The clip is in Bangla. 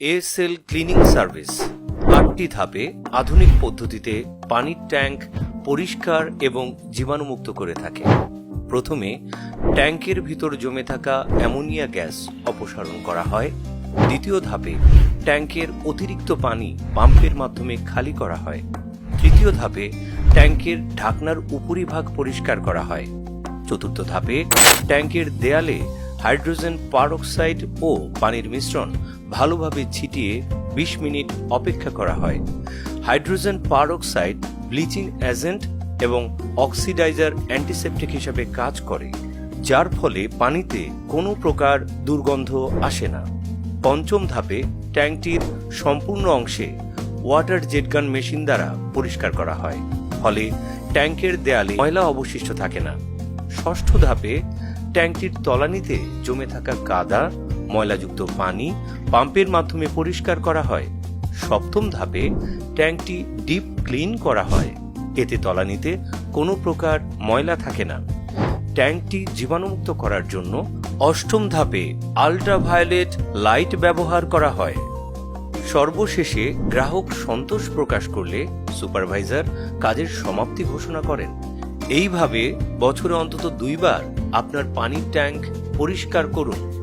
ASL cleaning service. আটটি ধাপে আধুনিক পদ্ধতিতে পানির ট্যাঙ্ক পরিষ্কার এবং জীবাণুমুক্ত করে থাকে। প্রথমে ট্যাঙ্কের ভিতর জমে থাকা অ্যামোনিয়া গ্যাস অপসারণ করা হয়। দ্বিতীয় ধাপে ট্যাঙ্কের অতিরিক্ত পানি পাম্পের মাধ্যমে খালি করা হয়। তৃতীয় ধাপে ট্যাঙ্কের ঢাকনার উপরিভাগ পরিষ্কার করা হয়। চতুর্থ ধাপে ট্যাঙ্কের দেয়ালে হাইড্রোজেন পারঅক্সাইড ও পানির মিশ্রণ ভালোভাবে ছিটিয়ে বিশ মিনিট অপেক্ষা করা হয়। হাইড্রোজেন পারঅক্সাইড ব্লিচিং এজেন্ট এবং অক্সিডাইজার অ্যান্টিসেপটিক হিসাবে কাজ করে, যার ফলে পানিতে কোনো প্রকার দুর্গন্ধ আসে না। পঞ্চম ধাপে ট্যাঙ্কটির সম্পূর্ণ অংশে ওয়াটার জেটগান মেশিন দ্বারা পরিষ্কার করা হয়, ফলে ট্যাঙ্কের দেয়ালে ময়লা অবশিষ্ট থাকে না। ষষ্ঠ ধাপে ট্যাঙ্কটির তলানিতে জমে থাকা কাদা, ময়লাযুক্ত পানি পাম্পের মাধ্যমে পরিষ্কার করা হয়। সপ্তম ধাপে ট্যাঙ্কটি ডিপ ক্লিন করা হয়। এতে তলানিতে কোনো প্রকার ময়লা থাকে না। ট্যাঙ্কটি জীবাণুমুক্ত করার জন্য অষ্টম ধাপে আল্ট্রাভায়োলেট লাইট ব্যবহার করা হয়। সর্বশেষে গ্রাহক সন্তোষ প্রকাশ করলে সুপারভাইজার কাজের সমাপ্তি ঘোষণা করেন। এইভাবে বছরে অন্তত দুইবার আপনার পানির ট্যাঙ্ক পরিষ্কার করুন।